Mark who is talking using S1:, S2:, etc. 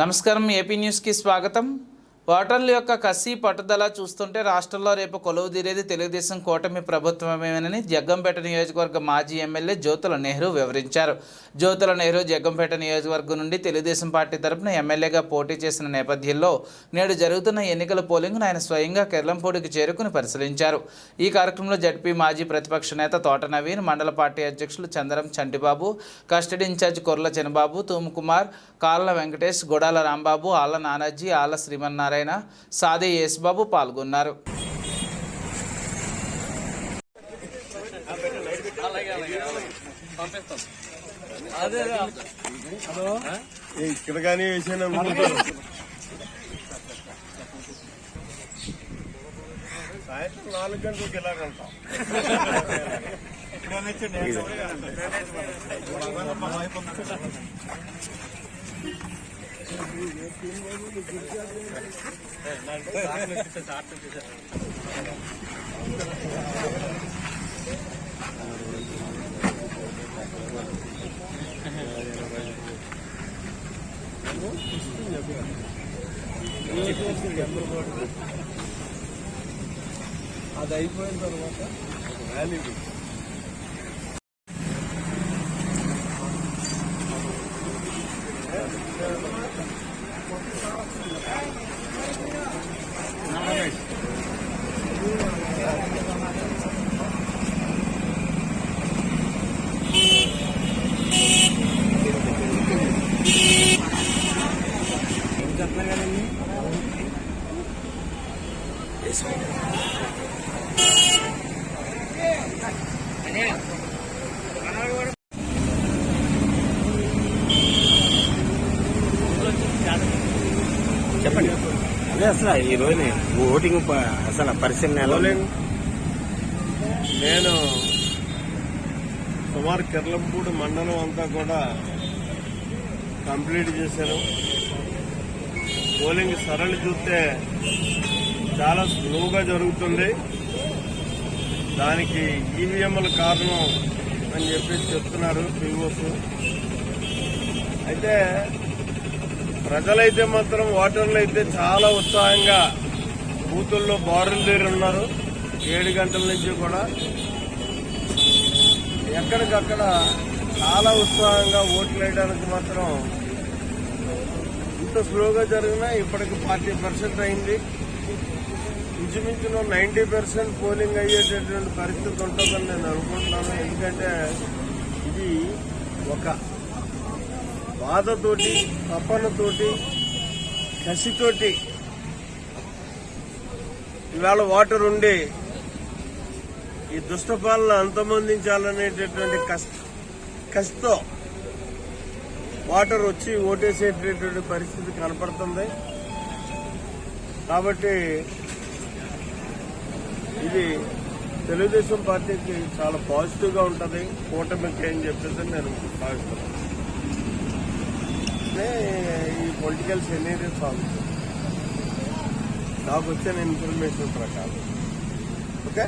S1: నమస్కారం ఏపీ న్యూస్కి స్వాగతం. ఓటర్ల యొక్క కసి పట్టుదల చూస్తుంటే రాష్ట్రంలో రేపు కొలువు తీరేది తెలుగుదేశం కూటమి ప్రభుత్వమేనని జగ్గంపేట నియోజకవర్గ మాజీ ఎమ్మెల్యే జ్యోతుల నెహ్రూ వివరించారు. జ్యోతుల నెహ్రూ జగ్గంపేట నియోజకవర్గం నుండి తెలుగుదేశం పార్టీ తరపున ఎమ్మెల్యేగా పోటీ చేసిన నేపథ్యంలో నేడు జరుగుతున్న ఎన్నికల పోలింగ్ను ఆయన స్వయంగా కెర్లంపూడికి చేరుకుని పరిశీలించారు. ఈ కార్యక్రమంలో జడ్పీ మాజీ ప్రతిపక్ష నేత తోట నవీన్ మండల పార్టీ అధ్యక్షులు చందరం చంటిబాబు కస్టడీ ఇన్ఛార్జ్ కొర్ల చనబాబు తూముకుమార్ కాళ్ళ వెంకటేష్ గొడాల రాంబాబు ఆళ్ళ నానాజీ ఆళ్ళ శ్రీమన్నారాయణ సాదే యేసుబాబు పాల్గొన్నారు.
S2: ఇక్కడ కానీ వేసాను అనుకుంటారు సాయంత్రం నాలుగు గంటలకు అది అయిపోయిన తర్వాత ర్యాలీ
S3: అనే అసలు ఈ రోజు ఓటింగ్ ప- అసలు పరిశీలన
S2: నేను సుమారు కిర్లంపూడి మండలం అంతా కూడా కంప్లీట్ చేశాను. పోలింగ్ సరళి చూస్తే చాలా స్లోగా జరుగుతుంది. దానికి ఈవీఎంల కారణం అని చెప్పేసి చెప్తున్నారు పీఓస్. అయితే ప్రజలైతే మాత్రం ఓటర్లు అయితే చాలా ఉత్సాహంగా బూతుల్లో బారులు తీరి ఉన్నారు ఏడు గంటల నుంచి కూడా ఎక్కడికక్కడ చాలా ఉత్సాహంగా ఓట్లు వేయడానికి మాత్రం ఇంత స్లోగా జరిగినా ఇప్పటికి ఫార్టీ పర్సెంట్ అయింది. ఇంచుమించులో నైంటీ పర్సెంట్ పోలింగ్ అయ్యేటటువంటి పరిస్థితి ఉంటుందని నేను అనుకుంటున్నాను. ఎందుకంటే ఇది ఒక బాధతోటి తపనతోటి కసితోటి ఇవాళ వాటర్ ఉండి ఈ దుష్టపాలన అంతమొందించాలనేటటువంటి కష్ట కసితో వాటర్ వచ్చి ఓటేసేటటువంటి పరిస్థితి కనపడుతుంది. కాబట్టి ఇది తెలుగుదేశం పార్టీకి చాలా పాజిటివ్గా ఉంటుంది. కూటమికి అని చెప్పేసి నేను భావిస్తున్నాను. నే ఈ పొలిటికల్ సెనేరియో సాగుతుంది నాకు వచ్చిన ఇన్ఫర్మేషన్ ప్రకారం. ఓకే